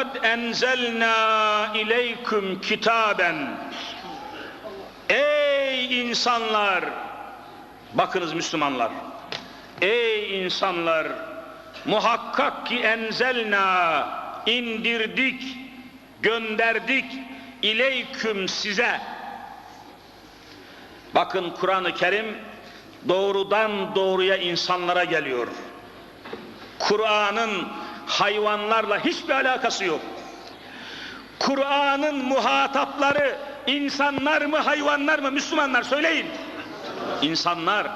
kad enzelna ileyküm kitaben Ey insanlar bakınız Müslümanlar Ey insanlar muhakkak ki enzelna indirdik gönderdik ileyküm size Bakın Kur'an-ı Kerim doğrudan doğruya insanlara geliyor. Kur'an'ın hayvanlarla hiçbir alakası yok. Kur'an'ın muhatapları insanlar mı hayvanlar mı? Müslümanlar söyleyin. İnsanlar.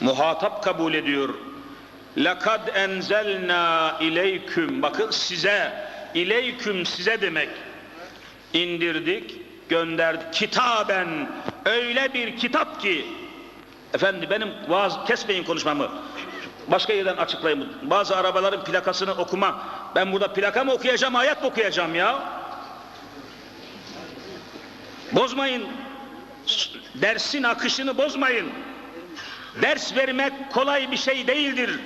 Muhatap kabul ediyor. Lekad enzelna ileyküm. Bakın size. İleyküm size demek. İndirdik gönderdik. Kitaben. Öyle bir kitap ki. Efendi benim vaaz kesmeyin konuşmamı başka yerden açıklayayım. Bazı arabaların plakasını okuma. Ben burada plaka mı okuyacağım ayet mi okuyacağım ya? Bozmayın. Dersin akışını bozmayın. Ders vermek kolay bir şey değildir.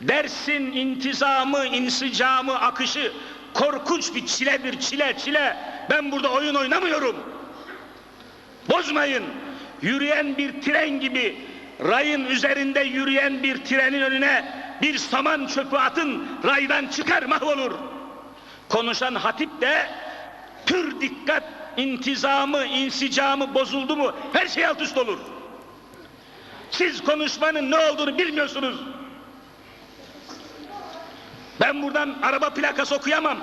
Dersin intizamı insicamı akışı korkunç bir çiledir çile çile. Ben burada oyun oynamıyorum. Bozmayın. Yürüyen bir tren gibi rayın üzerinde yürüyen bir trenin önüne bir saman çöpü atın raydan çıkar mahvolur. Konuşan hatip de pür dikkat intizamı insicamı bozuldu mu her şey alt üst olur. Siz konuşmanın ne olduğunu bilmiyorsunuz. Ben buradan araba plakası okuyamam.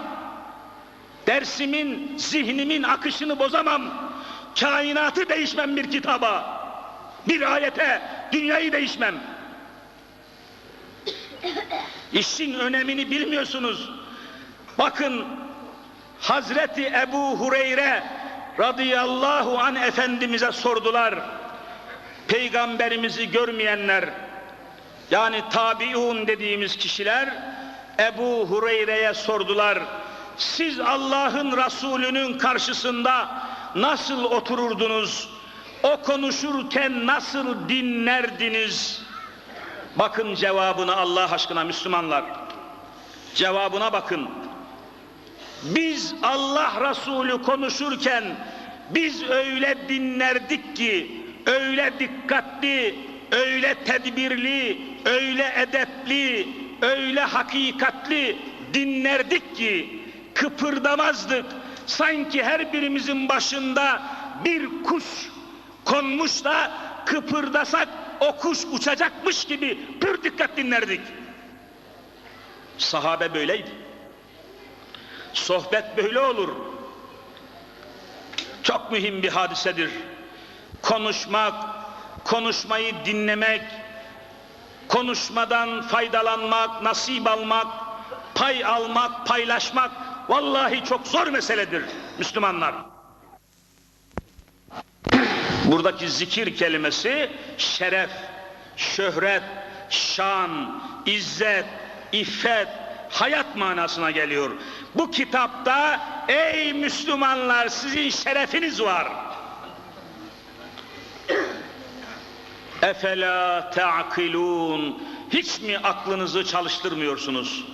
Dersimin zihnimin akışını bozamam. Kainatı değişmem bir kitaba bir ayete dünyayı değişmem. İşin önemini bilmiyorsunuz. Bakın Hazreti Ebu Hureyre radıyallahu an efendimize sordular. Peygamberimizi görmeyenler yani tabiun dediğimiz kişiler Ebu Hureyre'ye sordular. Siz Allah'ın Resulü'nün karşısında nasıl otururdunuz o konuşurken nasıl dinlerdiniz? Bakın cevabına Allah aşkına Müslümanlar. Cevabına bakın. Biz Allah Resulü konuşurken biz öyle dinlerdik ki öyle dikkatli öyle tedbirli öyle edepli öyle hakikatli dinlerdik ki kıpırdamazdık. Sanki her birimizin başında bir kuş konmuş da kıpırdasak o kuş uçacakmış gibi pür dikkat dinlerdik. Sahabe böyleydi. Sohbet böyle olur. Çok mühim bir hadisedir. Konuşmak, konuşmayı dinlemek, konuşmadan faydalanmak, nasip almak, pay almak, paylaşmak vallahi çok zor meseledir Müslümanlar. Buradaki zikir kelimesi şeref, şöhret, şan, izzet, iffet, hayat manasına geliyor. Bu kitapta ey Müslümanlar sizin şerefiniz var. Efela ta'kilun hiç mi aklınızı çalıştırmıyorsunuz?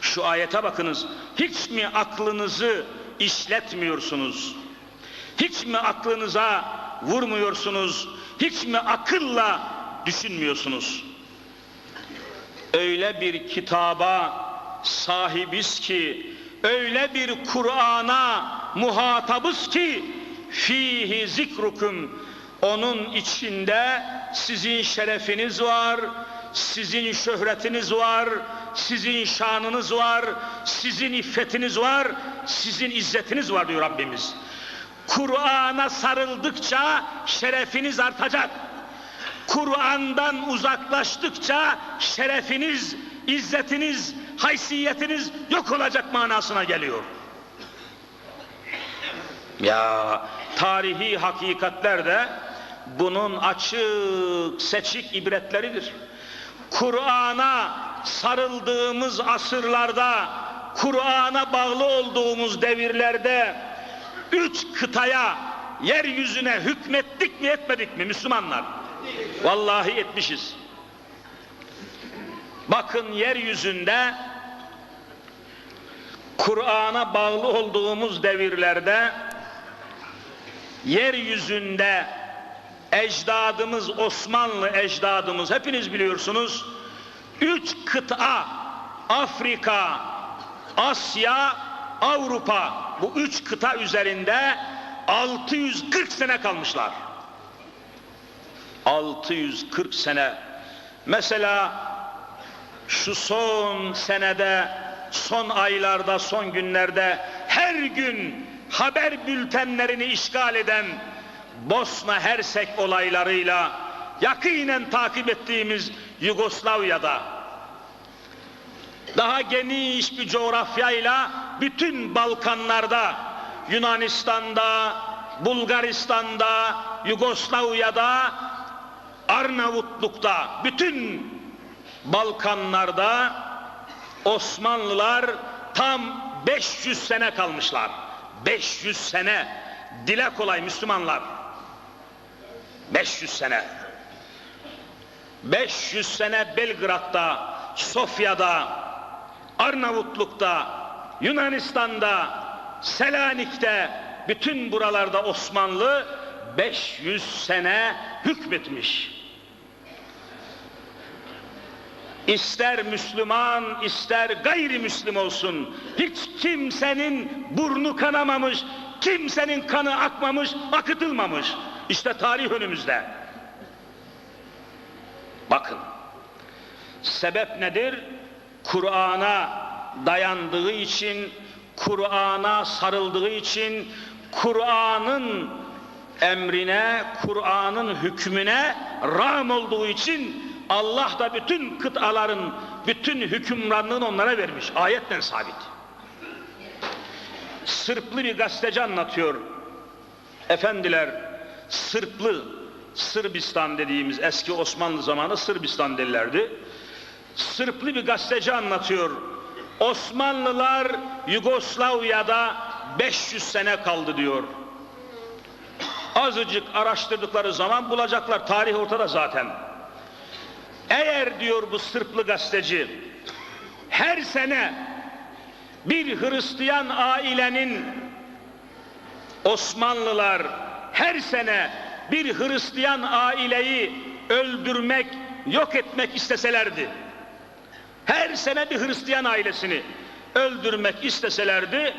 Şu ayete bakınız. Hiç mi aklınızı işletmiyorsunuz? Hiç mi aklınıza vurmuyorsunuz? Hiç mi akılla düşünmüyorsunuz? Öyle bir kitaba sahibiz ki, öyle bir Kur'an'a muhatabız ki, fihi zikrukum, onun içinde sizin şerefiniz var, sizin şöhretiniz var, sizin şanınız var, sizin iffetiniz var, sizin izzetiniz var diyor Rabbimiz. Kur'an'a sarıldıkça şerefiniz artacak. Kur'an'dan uzaklaştıkça şerefiniz, izzetiniz, haysiyetiniz yok olacak manasına geliyor. Ya tarihi hakikatler de bunun açık seçik ibretleridir. Kur'an'a sarıldığımız asırlarda, Kur'an'a bağlı olduğumuz devirlerde üç kıtaya, yeryüzüne hükmettik mi etmedik mi Müslümanlar? Vallahi etmişiz. Bakın yeryüzünde Kur'an'a bağlı olduğumuz devirlerde yeryüzünde ecdadımız Osmanlı ecdadımız hepiniz biliyorsunuz üç kıta Afrika, Asya, Avrupa bu üç kıta üzerinde 640 sene kalmışlar. 640 sene. Mesela şu son senede, son aylarda, son günlerde her gün haber bültenlerini işgal eden Bosna Hersek olaylarıyla yakinen takip ettiğimiz Yugoslavya'da daha geniş bir coğrafyayla bütün Balkanlarda Yunanistan'da, Bulgaristan'da, Yugoslavya'da, Arnavutluk'ta, bütün Balkanlarda Osmanlılar tam 500 sene kalmışlar. 500 sene. Dile kolay Müslümanlar. 500 sene. 500 sene Belgrad'da, Sofya'da, Arnavutluk'ta, Yunanistan'da, Selanik'te, bütün buralarda Osmanlı 500 sene hükmetmiş. İster Müslüman, ister gayrimüslim olsun, hiç kimsenin burnu kanamamış, kimsenin kanı akmamış, akıtılmamış. İşte tarih önümüzde. Bakın, sebep nedir? Kur'an'a dayandığı için, Kur'an'a sarıldığı için, Kur'an'ın emrine, Kur'an'ın hükmüne ram olduğu için Allah da bütün kıtaların, bütün hükümranlığını onlara vermiş. Ayetten sabit. Sırplı bir gazeteci anlatıyor. Efendiler, Sırplı, Sırbistan dediğimiz eski Osmanlı zamanı Sırbistan derlerdi. Sırplı bir gazeteci anlatıyor. Osmanlılar Yugoslavya'da 500 sene kaldı diyor. Azıcık araştırdıkları zaman bulacaklar. Tarih ortada zaten. Eğer diyor bu Sırplı gazeteci her sene bir Hristiyan ailenin Osmanlılar her sene bir Hristiyan aileyi öldürmek, yok etmek isteselerdi. Her sene bir Hristiyan ailesini öldürmek isteselerdi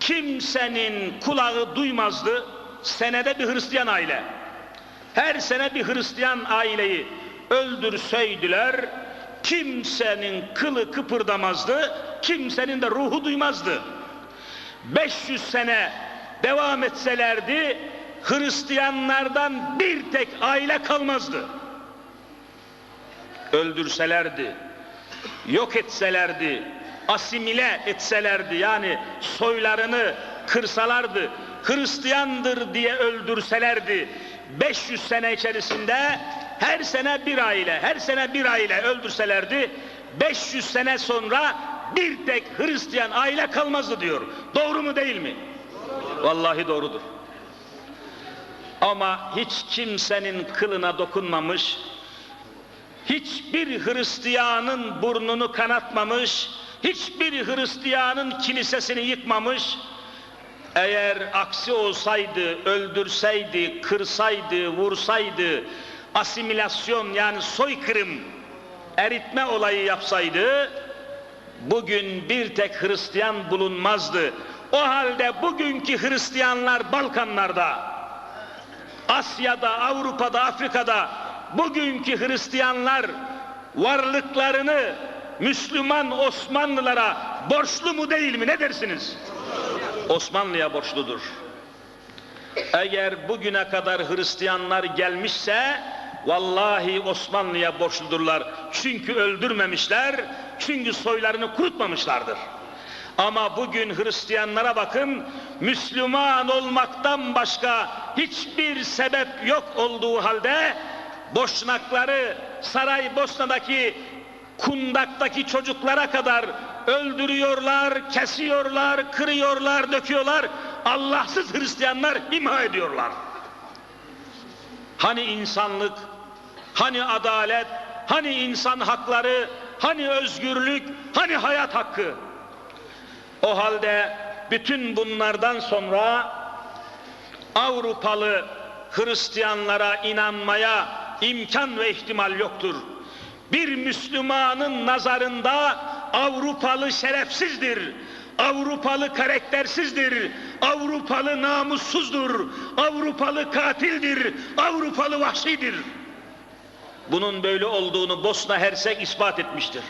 kimsenin kulağı duymazdı. Senede bir Hristiyan aile. Her sene bir Hristiyan aileyi öldürseydiler kimsenin kılı kıpırdamazdı, kimsenin de ruhu duymazdı. 500 sene devam etselerdi Hristiyanlardan bir tek aile kalmazdı. Öldürselerdi, yok etselerdi, asimile etselerdi yani soylarını kırsalardı, Hristiyandır diye öldürselerdi 500 sene içerisinde her sene bir aile, her sene bir aile öldürselerdi 500 sene sonra bir tek Hristiyan aile kalmazdı diyor. Doğru mu değil mi? Vallahi doğrudur. Ama hiç kimsenin kılına dokunmamış, hiçbir Hristiyanın burnunu kanatmamış, hiçbir Hristiyanın kilisesini yıkmamış, eğer aksi olsaydı, öldürseydi, kırsaydı, vursaydı, asimilasyon yani soykırım, eritme olayı yapsaydı, bugün bir tek Hristiyan bulunmazdı. O halde bugünkü Hristiyanlar Balkanlarda, Asya'da, Avrupa'da, Afrika'da bugünkü Hristiyanlar varlıklarını Müslüman Osmanlılara borçlu mu değil mi ne dersiniz? Osmanlı'ya borçludur. Eğer bugüne kadar Hristiyanlar gelmişse vallahi Osmanlı'ya borçludurlar. Çünkü öldürmemişler, çünkü soylarını kurutmamışlardır. Ama bugün Hristiyanlara bakın, Müslüman olmaktan başka hiçbir sebep yok olduğu halde boşnakları Saraybosna'daki kundaktaki çocuklara kadar öldürüyorlar, kesiyorlar, kırıyorlar, döküyorlar. Allahsız Hristiyanlar imha ediyorlar. Hani insanlık, hani adalet, hani insan hakları, hani özgürlük, hani hayat hakkı. O halde bütün bunlardan sonra Avrupalı Hristiyanlara inanmaya imkan ve ihtimal yoktur. Bir Müslümanın nazarında Avrupalı şerefsizdir. Avrupalı karaktersizdir. Avrupalı namussuzdur. Avrupalı katildir. Avrupalı vahşidir. Bunun böyle olduğunu Bosna Hersek ispat etmiştir.